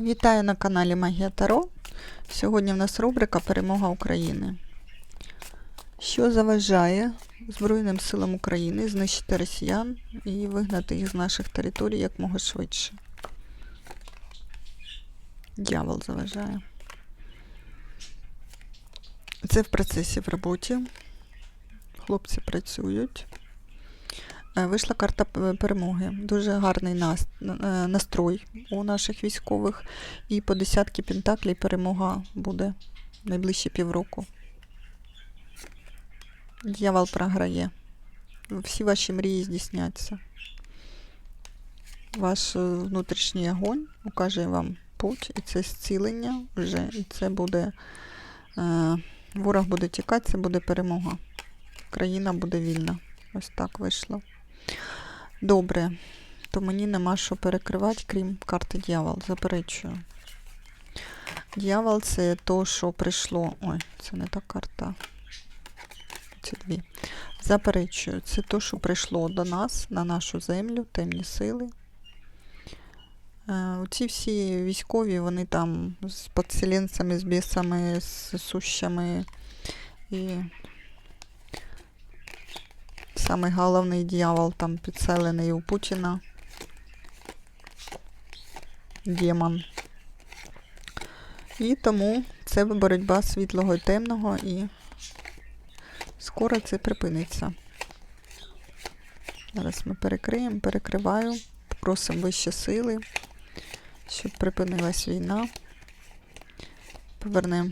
Вітаю на каналі Магія Таро. Сьогодні в нас рубрика Перемога України. Що заважає Збройним силам України знищити росіян і вигнати їх з наших територій якмога швидше? Дьявол заважає. Це в процесі в роботі. Хлопці працюють. Е, Вийшла карта перемоги. Дуже гарний е, настрой у наших військових. І по десятки пентаклей перемога буде найближчі півроку. Дьявол програє. Всі ваші мрії здійсняться. Ваш е, внутрішній огонь укаже вам путь, і це зцілення вже, і це буде. Ворог буде тікати, це буде перемога. Країна буде вільна. Ось так вийшло. Добре, то мені нема що перекривати, крім карти дьявол. Заперечую. Дьявол це то, що прийшло. Ой, це не та карта. Ці дві. Заперечую, це то, що прийшло до нас, на нашу землю, темні сили. Е, Ці всі військові, вони там з подселенцями, з бісами, з сущами. І Самий головний дьявол там підселений у Путіна. Демон. І тому це боротьба світлого і темного, і скоро це припиниться. Зараз ми перекриємо, перекриваю, попросимо вищі сили, щоб припинилась війна. Повернемо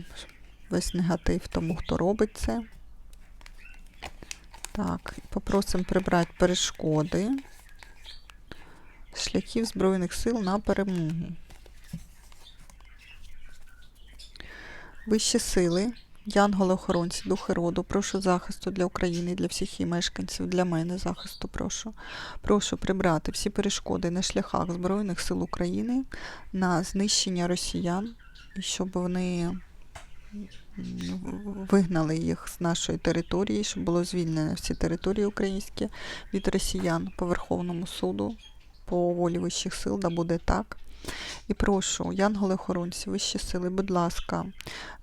весь негатив тому, хто робить це. Так, попросимо прибрати перешкоди шляхів Збройних сил на перемогу. Вищі сили, янголи-охоронці, духи роду, прошу захисту для України, для всіх її мешканців, для мене захисту прошу. Прошу прибрати всі перешкоди на шляхах Збройних сил України на знищення росіян, і щоб вони вигнали їх з нашої території, щоб було звільнено всі території українські від росіян по Верховному суду, по волі вищих сил, да буде так. І прошу, янголи-охоронці, вищі сили, будь ласка,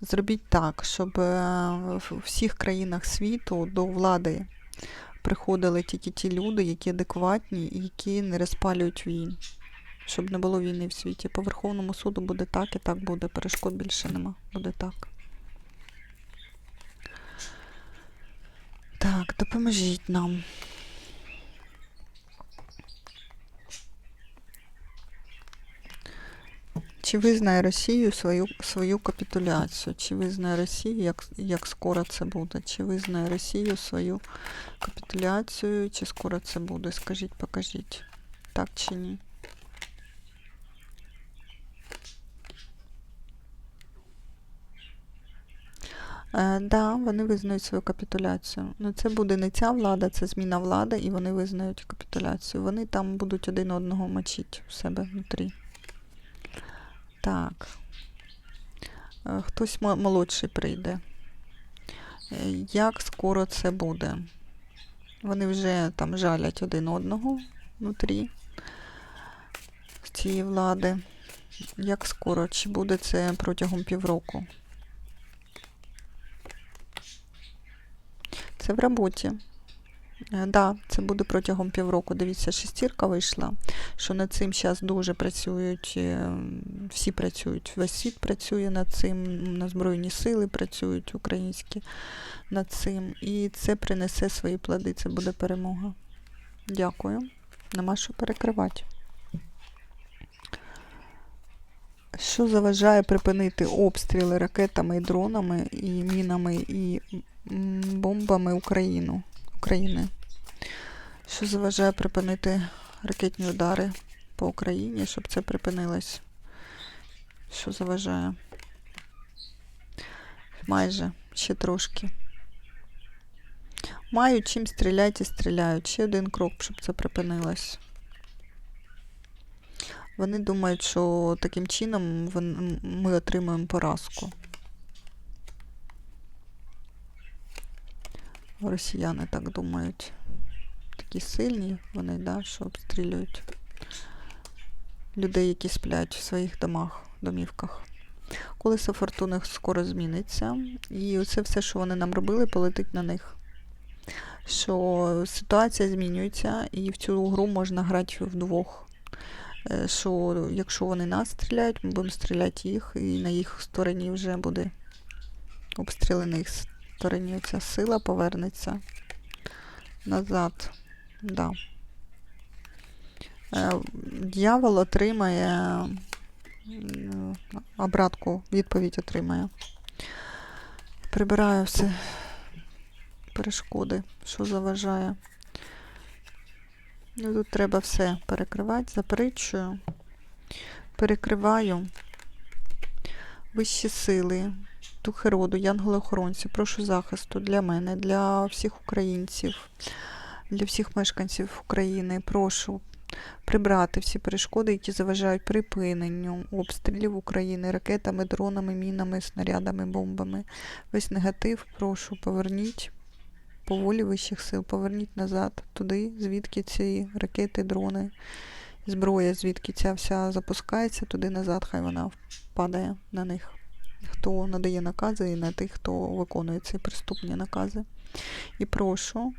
зробіть так, щоб е, в всіх країнах світу до влади приходили тільки ті люди, які адекватні і які не розпалюють війн. Щоб не було війни в світі. По Верховному суду буде так і так буде. Перешкод більше нема. Буде так. Так, допоможіть нам. Чи визнає Росію свою, свою капітуляцію? Чи визнає Росію, як, як скоро це буде? Чи визнає Росію свою капітуляцію? Чи скоро це буде? Скажіть, покажіть. Так чи ні? Е, да, вони визнають свою капітуляцію. Ну, це буде не ця влада, це зміна влади, і вони визнають капітуляцію. Вони там будуть один одного мочити у себе внутрі. Так. Е, Хтось молодший прийде. Е, Як скоро це буде? Вони вже там жалять один одного внутрі цієї влади. Як скоро? Чи буде це протягом півроку? Це в роботі. Так, да, це буде протягом півроку. Дивіться, шестірка вийшла, що над цим зараз дуже працюють, е, всі працюють, весь світ працює над цим, на Збройні сили працюють українські над цим. І це принесе свої плоди, це буде перемога. Дякую. Нема що перекривати. Що заважає припинити обстріли ракетами і дронами, і мінами, і бомбами Україну, України? Що заважає припинити ракетні удари по Україні, щоб це припинилось? Що заважає? Майже ще трошки. Мають чим стріляють і стріляють. Ще один крок, щоб це припинилось. Вони думають, що таким чином ми отримуємо поразку. Росіяни так думають. Такі сильні вони, да, що обстрілюють. людей, які сплять в своїх домах, домівках. Колесо фортуни скоро зміниться, і це все, що вони нам робили, полетить на них. Що ситуація змінюється, і в цю гру можна грати вдвох. Е, Що якщо вони нас стріляють, ми будемо стріляти їх, і на їх стороні вже буде обстріли на їх стороні. Ця сила повернеться назад. Да. Е, Дьявол отримає обратку, відповідь отримає. Прибираю все перешкоди, що заважає. Ну, тут треба все перекривати, заперечую, перекриваю вищі сили, духи роду, янголи-охоронці, прошу захисту для мене, для всіх українців, для всіх мешканців України. Прошу прибрати всі перешкоди, які заважають припиненню обстрілів України ракетами, дронами, мінами, снарядами, бомбами. Весь негатив, прошу, поверніть по волі вищих сил, поверніть назад, туди, звідки ці ракети, дрони, зброя, звідки ця вся запускається, туди назад, хай вона падає на них. Хто надає накази і на тих, хто виконує ці преступні накази. І прошу,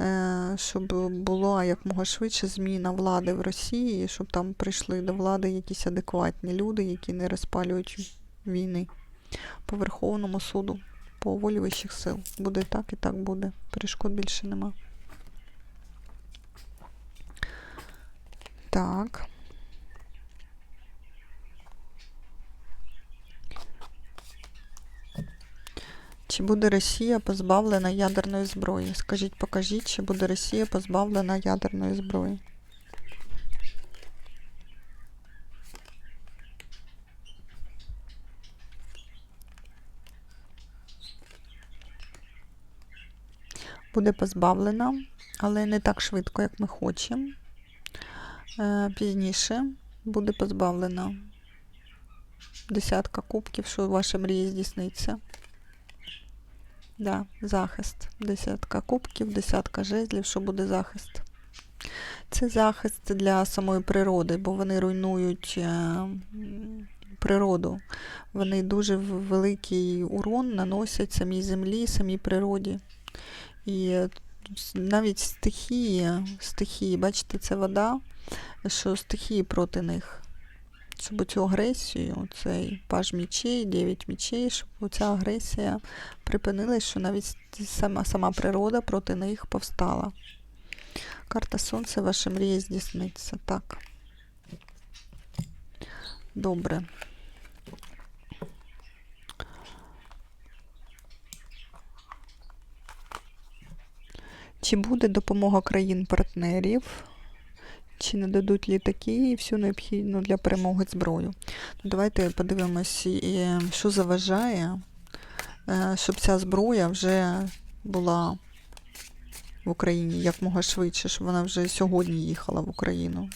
е, щоб була якмога швидше зміна влади в Росії, щоб там прийшли до влади якісь адекватні люди, які не розпалюють війни по Верховному суду, по волі вищих сил. Буде так і так буде. Перешкод більше нема. Так. Чи буде Росія позбавлена ядерної зброї? Скажіть, покажіть, чи буде Росія позбавлена ядерної зброї? Буде позбавлена, але не так швидко, як ми хочемо. Е, Пізніше буде позбавлена десятка кубків, що ваша мрія здійсниться. Да, захист. Десятка кубків, десятка жезлів, що буде захист. Це захист для самої природи, бо вони руйнують е, природу. Вони дуже великий урон наносять самій землі, самій природі. І е, навіть стихії, стихії, бачите, це вода, що стихії проти них. Щоб цю агресію, цей паж мічей, 9 мічей, щоб ця агресія припинилась, що навіть сама, сама природа проти них повстала. Карта Сонця, ваша мрія здійсниться. Так. Добре. Чи буде допомога країн-партнерів? Чи не дадуть літаки і всю необхідну для перемоги зброю? Ну, давайте подивимось, що заважає, е, щоб ця зброя вже була в Україні якмога швидше, щоб вона вже сьогодні їхала в Україну.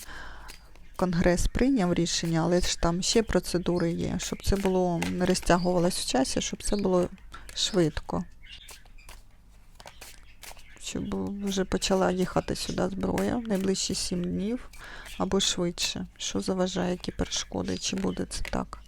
Конгрес прийняв рішення, але ж там ще процедури є, щоб це було не розтягувалось в часі, щоб це було швидко. Щоб вже почала їхати сюди зброя в найближчі сім днів або швидше. Що заважає, які перешкоди, чи буде це так?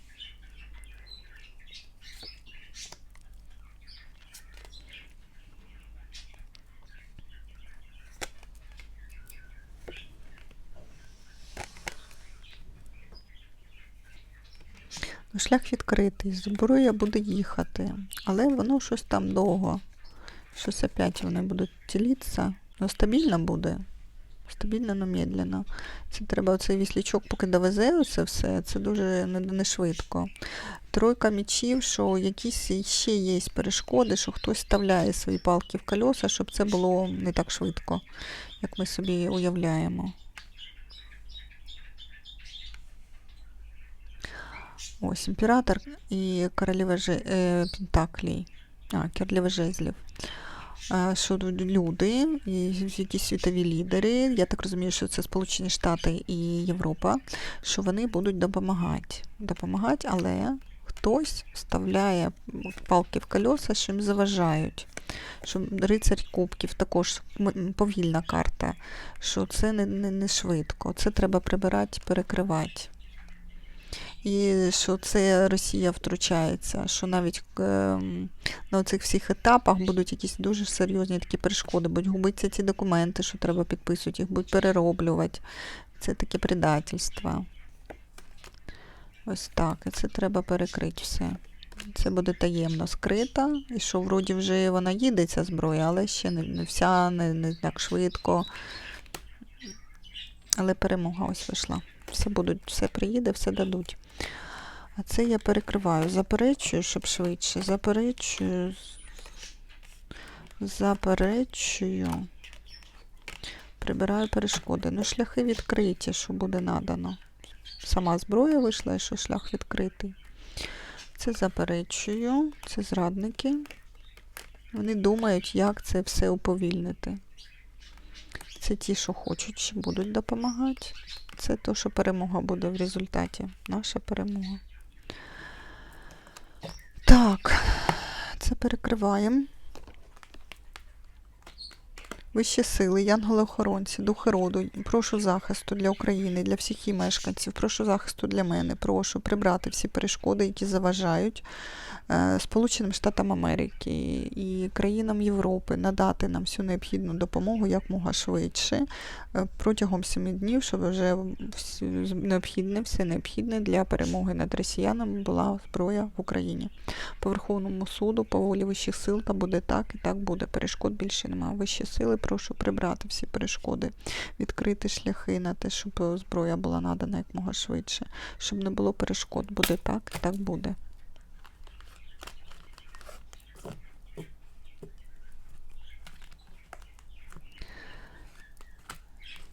Ну, шлях відкритий, зброя буде їхати, але воно щось там довго. Щось опять вони будуть тілітися. Ну, стабільно буде. Стабільно, но медленно. Це треба оцей віслічок, поки довезе оце все, це дуже не, не швидко. Тройка мічів, що якісь ще є перешкоди, що хтось вставляє свої палки в колеса, щоб це було не так швидко, як ми собі уявляємо. Ось імператор і королева е, Пентаклей. А, королева жезлів. Що люди, якісь світові лідери, я так розумію, що це Сполучені Штати і Європа, що вони будуть допомагати. Допомагати, але хтось вставляє палки в колеса, що їм заважають. Що рицарь кубків також повільна карта, що це не, не, не швидко, це треба прибирати, перекривати. І що це Росія втручається, що навіть е, на цих всіх етапах будуть якісь дуже серйозні такі перешкоди, будуть губитися ці документи, що треба підписувати, їх будуть перероблювати. Це таке предательство. Ось так. І це треба перекрити все. Це буде таємно скрита. І що вроді вже вона їде, ця зброя, але ще не, не вся, не, не так швидко. Але перемога ось вийшла. Все будуть, все приїде, все дадуть. А це я перекриваю. Заперечую, щоб швидше. Заперечую. Заперечую. Прибираю перешкоди. Ну, шляхи відкриті, що буде надано. Сама зброя вийшла, і що шлях відкритий. Це заперечую. Це зрадники. Вони думають, як це все уповільнити. Це ті, що хочуть, будуть допомагати. Це то, що перемога буде в результаті. Наша перемога. Так, це перекриваємо. Вищі сили, янголи-охоронці, духи роду, прошу захисту для України, для всіх її мешканців, прошу захисту для мене, прошу прибрати всі перешкоди, які заважають е, Сполученим Штатам Америки і країнам Європи надати нам всю необхідну допомогу якмога швидше е, протягом семи днів, щоб вже необхідне, все необхідне для перемоги над росіянами була зброя в Україні. По Верховному суду, по волі вищих сил, та буде так і так буде. Перешкод більше немає. Вищі сили, прошу прибрати всі перешкоди, відкрити шляхи на те, щоб зброя була надана якмога швидше, щоб не було перешкод. Буде так і так буде.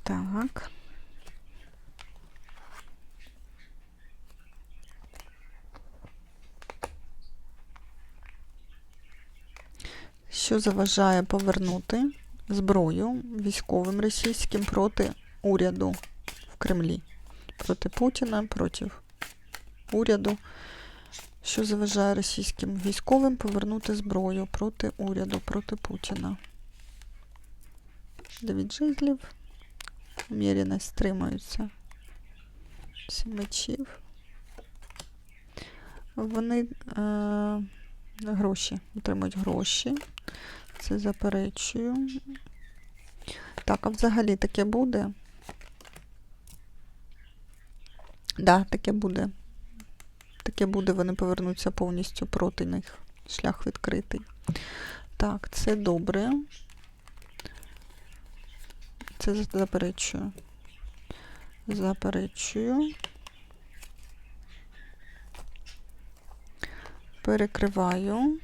Так. Що заважає повернути зброю військовим російським проти уряду в Кремлі? Проти Путіна, проти уряду. Що заважає російським військовим повернути зброю проти уряду, проти Путіна? Дев'ять жезлів. Уміряність стримується. Сім мечів. Вони е, гроші, отримують гроші. Це заперечую. Так, а взагалі таке буде? Так, да, таке буде. Таке буде, вони повернуться повністю проти них. Шлях відкритий. Так, це добре. Це заперечую. Заперечую. Перекриваю.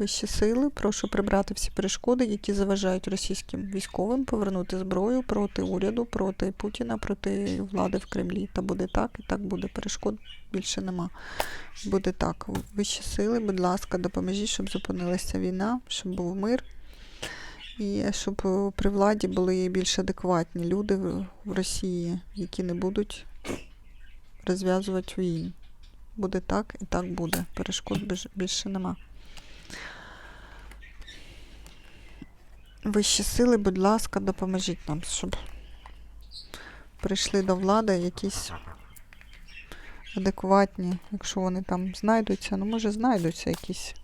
Вищі сили, прошу прибрати всі перешкоди, які заважають російським військовим повернути зброю проти уряду, проти Путіна, проти влади в Кремлі. Та буде так, і так буде. Перешкод більше нема. Буде так. Вищі сили, будь ласка, допоможіть, щоб зупинилася війна, щоб був мир. І щоб е, при владі були більш адекватні люди в Росії, які не будуть розв'язувати війн. Буде так і так буде. Перешкод більш- більше нема. Вищі сили, будь ласка, допоможіть нам, щоб прийшли до влади якісь адекватні, якщо вони там знайдуться, ну може знайдуться якісь,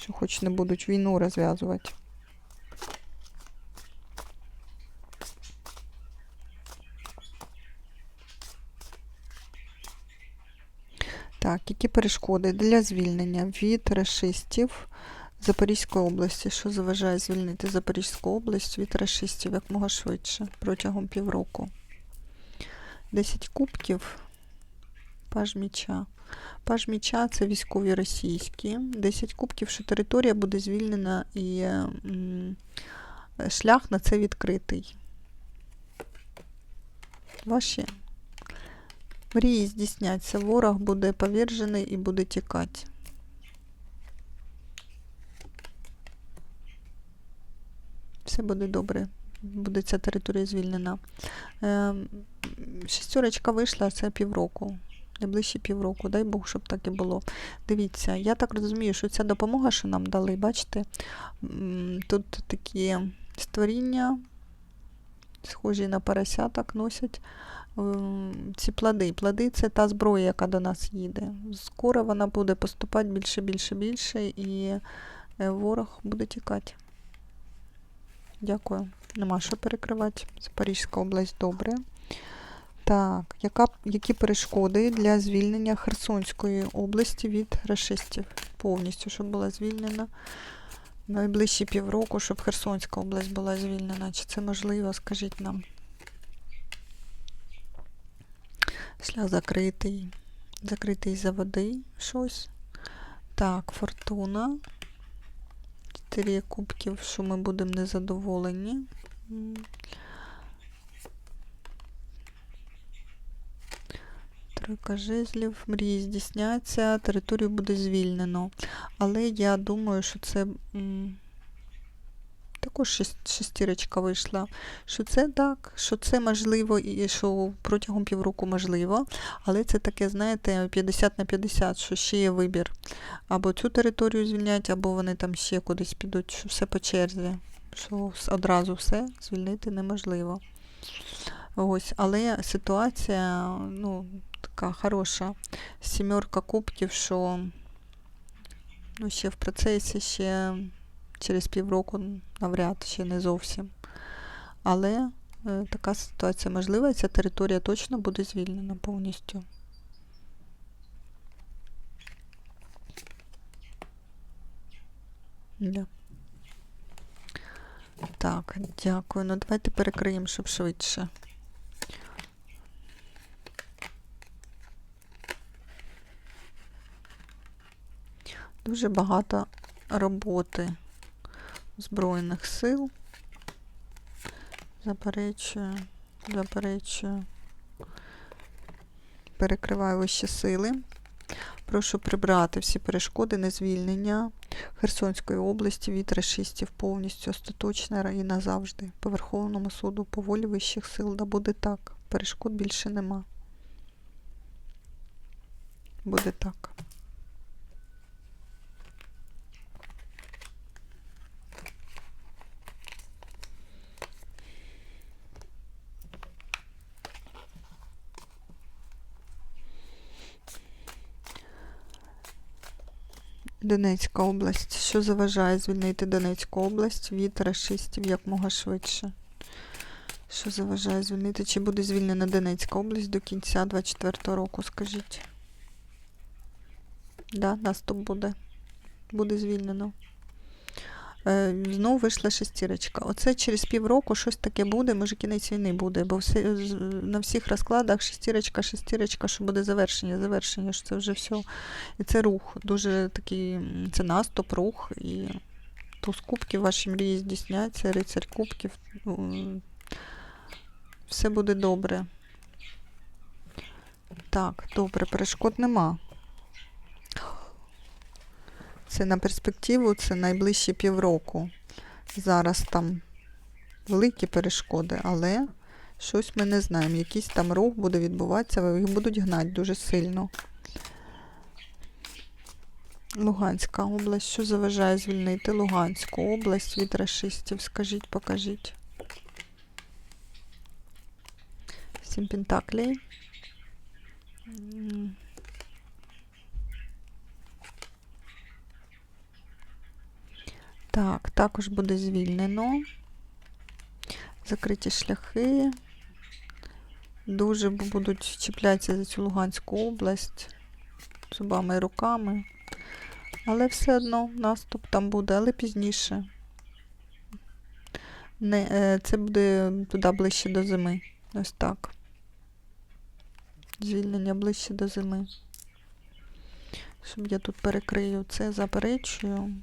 що хоч не будуть війну розв'язувати. Так, які перешкоди для звільнення від рашистів Запорізької області? Що заважає звільнити Запорізьку область від рашистів якмога швидше протягом півроку? 10 кубків. Паж міча. Паж міча це військові російські. 10 кубків, що територія буде звільнена і шлях на це відкритий. Ваші Мрії здійсняться, ворог буде повержений і буде тікати. Все буде добре. Буде ця територія звільнена. Ем, Шестерочка вийшла, це півроку. Найближчі півроку. Дай Бог, щоб так і було. Дивіться, я так розумію, що ця допомога, що нам дали, бачите, тут такі створіння, схожі на поросяток, носять ем, ці плоди. Плоди це та зброя, яка до нас їде. Скоро вона буде поступати більше, більше, більше, і е, ворог буде тікати. Дякую. Нема що перекривати. Запорізька область добре. Так, яка, які перешкоди для звільнення Херсонської області від рашистів? Повністю, щоб була звільнена. Найближчі півроку, щоб Херсонська область була звільнена. Чи це можливо, скажіть нам? Шлях закритий. Закритий за води щось. Так, фортуна. Чотири кубків, що ми будемо незадоволені. Тройка жезлів, мрії здійсняться, територію буде звільнено. Але я думаю, що це м, також шестірочка вийшла. Що це так, що це можливо, і що протягом півроку можливо. Але це таке, знаєте, 50 на 50, що ще є вибір. Або цю територію звільнять, або вони там ще кудись підуть, що все по черзі. Що одразу все звільнити неможливо. Ось, але ситуація, ну, така хороша. Сімерка кубків, що ну, ще в процесі, ще через півроку навряд, ще не зовсім. Але е, така ситуація можлива, і ця територія точно буде звільнена повністю. Да. Так, дякую. Ну давайте перекриємо, щоб швидше. Дуже багато роботи Збройних сил. Заперечую, заперечую. Перекриваю вищі сили. Прошу прибрати всі перешкоди на звільнення Херсонської області від расистів повністю остаточно і назавжди. По Верховному суду по волі вищих сил. Да буде так. Перешкод більше нема. Буде так. Донецька область. Що заважає звільнити Донецьку область від расистів якмога швидше? Що заважає звільнити? Чи буде звільнена Донецька область до кінця 24 року, скажіть? Да, наступ буде. Буде звільнено. Е, знову вийшла шестірочка. Оце через півроку щось таке буде, може кінець війни буде, бо все, на всіх розкладах шестірочка, шестірочка, що буде завершення, завершення, що це вже все. І це рух, дуже такий, це наступ, рух, і туз кубків ваші мрії здійсняться, рицарь кубків. Все буде добре. Так, добре, перешкод нема. Це на перспективу, це найближчі півроку. Зараз там великі перешкоди, але щось ми не знаємо. Якийсь там рух буде відбуватися, їх будуть гнати дуже сильно. Луганська область. Що заважає звільнити Луганську область від расистів? Скажіть, покажіть. Сім пентаклей. Так, також буде звільнено. Закриті шляхи. Дуже будуть чіплятися за цю Луганську область зубами і руками. Але все одно наступ там буде, але пізніше. Не, е, це буде туди ближче до зими. Ось так. Звільнення ближче до зими. Щоб я тут перекрию це, заперечую.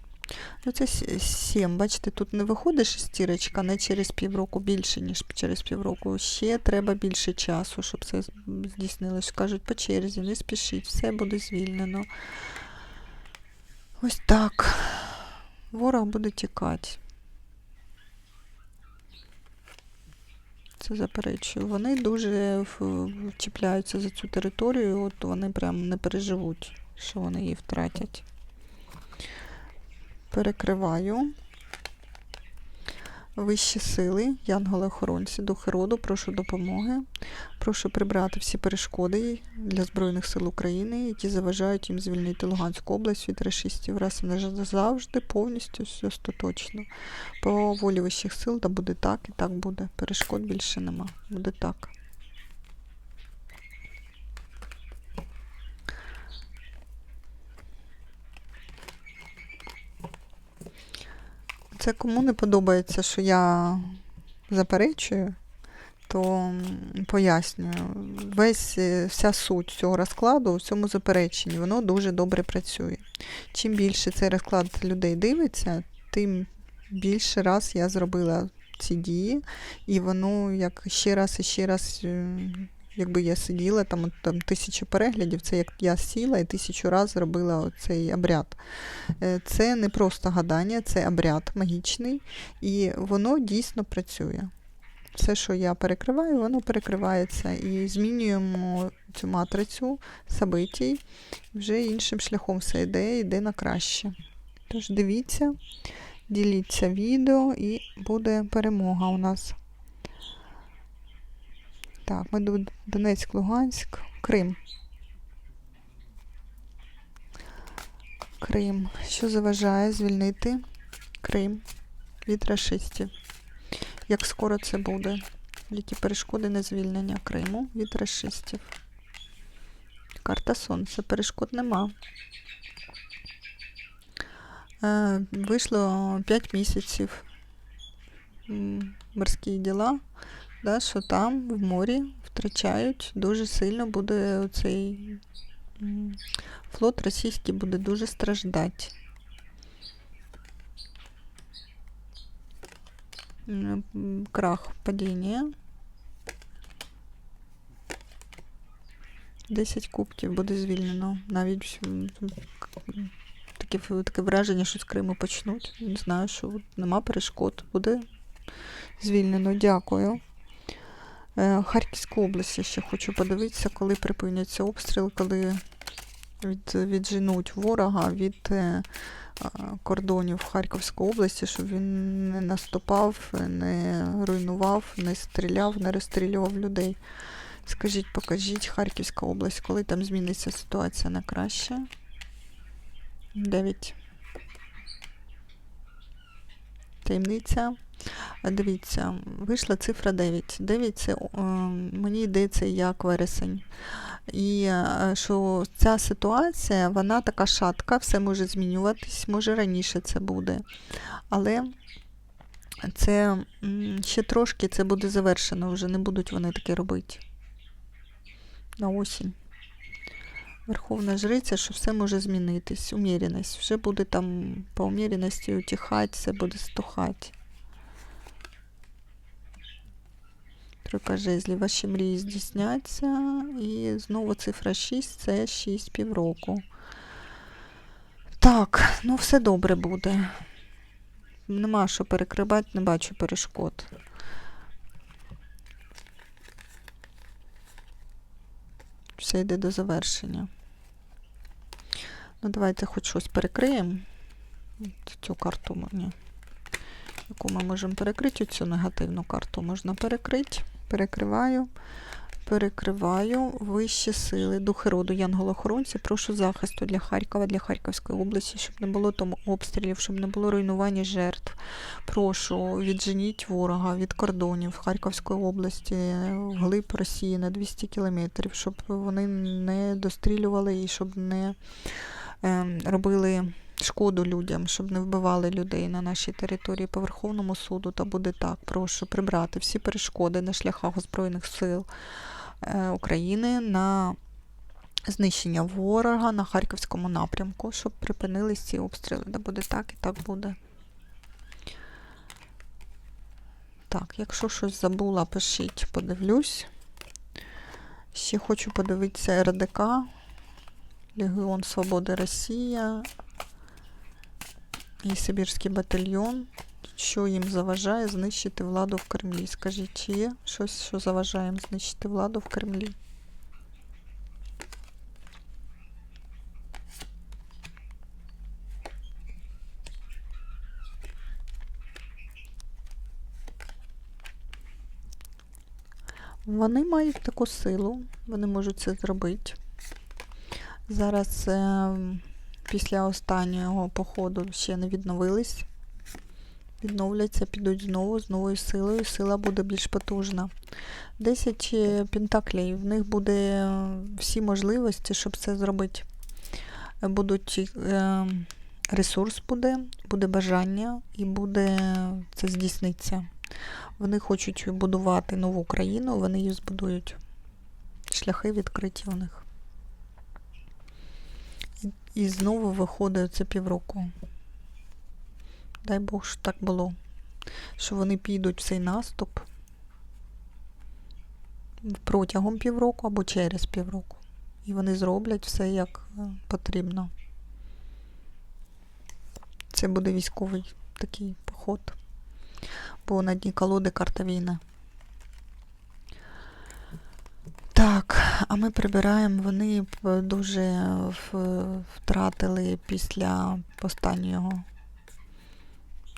Ну, це 7. Бачите, тут не виходить шестірочка, не через півроку більше, ніж через півроку. Ще треба більше часу, щоб це здійснилось. Кажуть, по черзі, не спішіть, все буде звільнено. Ось так. Ворог буде тікати. Це заперечую. Вони дуже вчіпляються за цю територію, от вони прям не переживуть, що вони її втратять. Перекриваю. Вищі сили, янголи-охоронці, духи роду, прошу допомоги. Прошу прибрати всі перешкоди для Збройних сил України, які заважають їм звільнити Луганську область від рашистів. Раз і назавжди, повністю, остаточно. По волі вищих сил, та буде так і так буде. Перешкод більше нема. Буде так. Це кому не подобається, що я заперечую, то пояснюю. Весь, е, вся суть цього розкладу у цьому запереченні, воно дуже добре працює. Чим більше цей розклад людей дивиться, тим більше раз я зробила ці дії, і воно як ще раз і ще раз, е, якби я сиділа, там, от, там тисячу переглядів, це як я сіла і тисячу разів зробила цей обряд. Е, Це не просто гадання, це обряд магічний, і воно дійсно працює. Все, що я перекриваю, воно перекривається. І змінюємо цю матрицю собитій, вже іншим шляхом все йде, йде на краще. Тож дивіться, діліться відео і буде перемога у нас. Так, ми Донецьк, Луганськ, Крим. Крим. Що заважає звільнити Крим від рашистів? Як скоро це буде? Які перешкоди на звільнення Криму від рашистів? Карта Сонця. Перешкод нема. Е, вийшло 5 місяців. Морські діла, да, що там в морі втрачають дуже сильно буде цей флот російський буде дуже страждати. М, Крах падіння. 10 кубків буде звільнено. Навіть таке, таке враження, що з Криму почнуть. Не знаю, що нема перешкод. Буде звільнено. Дякую. Е, Харківську область я ще хочу подивитися, коли припиняться обстріли, коли від, відженуть ворога від е, кордонів Харківської області, щоб він не наступав, не руйнував, не стріляв, не розстрілював людей. Скажіть, покажіть Харківська область, коли там зміниться ситуація на краще? 9. Таємниця. А, Дивіться, вийшла цифра 9. 9 це е, мені йдеться як вересень. І е, що ця ситуація, вона така шатка, все може змінюватись, може раніше це буде. Але це ще трошки це буде завершено, вже не будуть вони таке робити. На осінь. Верховна жриця, що все може змінитись. Уміряність. Вже буде там по уміряності утіхати, все буде стухати. Тройка жезлів, ваші мрії здійсняться. І знову цифра 6 це 6 півроку. Так, ну все добре буде. Нема що перекривати, не бачу перешкод. Все йде до завершення. Ну, давайте хоч щось перекриємо. Цю карту мені. Яку ми можемо перекрити, цю негативну карту можна перекрити. Перекриваю. Перекриваю вищі сили, духи роду, янголохоронці. Прошу захисту для Харкова, для Харківської області, щоб не було там обстрілів, щоб не було руйнування жертв. Прошу відженіть ворога від кордонів Харківської області, вглиб Росії на 200 кілометрів, щоб вони не дострілювали і щоб не ем, робили шкоду людям, щоб не вбивали людей на нашій території по Верховному суду. Та буде так. Прошу прибрати всі перешкоди на шляхах Збройних сил е, України на знищення ворога на Харківському напрямку, щоб припинились ці обстріли. Да буде так і так буде. Так, якщо щось забула, пишіть, подивлюсь. Ще хочу подивитися РДК, Легіон Свободи Росія і Сибірський батальйон. що їм заважає знищити владу в Кремлі? Скажіть, чи є щось, що заважає їм знищити владу в Кремлі? Вони мають таку силу, вони можуть це зробити. Зараз е, після останнього походу ще не відновились. Відновляться, підуть знову з новою силою. Сила буде більш потужна. 10 е, пентаклей. В них буде е, всі можливості, щоб це зробити. Будуть е, ресурс буде, буде бажання і буде це здійсниться. Вони хочуть будувати нову країну, вони її збудують. Шляхи відкриті у них. І, знову виходить це півроку. Дай Бог, що так було. Що вони підуть в цей наступ протягом півроку або через півроку. І вони зроблять все як е, потрібно. Це буде військовий такий поход. Бо на дні колоди карта війни. Так, а ми прибираємо, вони п- дуже втратили після останнього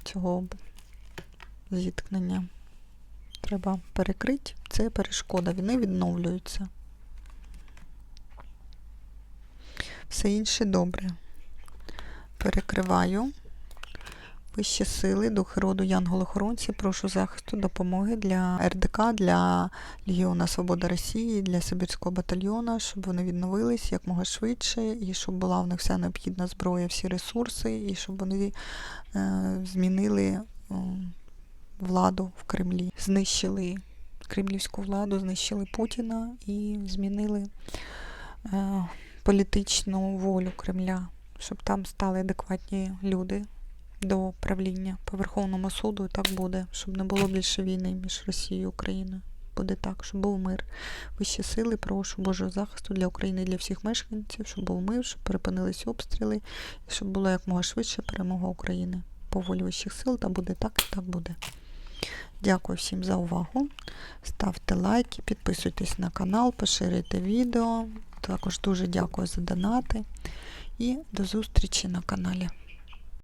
цього зіткнення. Треба перекрити. Це перешкода. Вони відновлюються. Все інше добре. Перекриваю. Вищі сили, духи роду Янголохоронці, прошу захисту, допомоги для РДК, для Легіона Свобода Росії, для Сибірського батальйону, щоб вони відновились якмога швидше, і щоб була в них вся необхідна зброя, всі ресурси, і щоб вони е, змінили е, владу в Кремлі, знищили кремлівську владу, знищили Путіна і змінили е, політичну волю Кремля, щоб там стали адекватні люди до правління по Верховному суду, і так буде, щоб не було більше війни між Росією і Україною. Буде так, щоб був мир. Вищі сили, прошу Божого захисту для України і для всіх мешканців, щоб був мир, щоб припинились обстріли, і щоб була якмога швидше перемога України. По волі вищих сил, та буде так і так буде. Дякую всім за увагу. Ставте лайки, підписуйтесь на канал, поширюйте відео. Також дуже дякую за донати. І до зустрічі на каналі.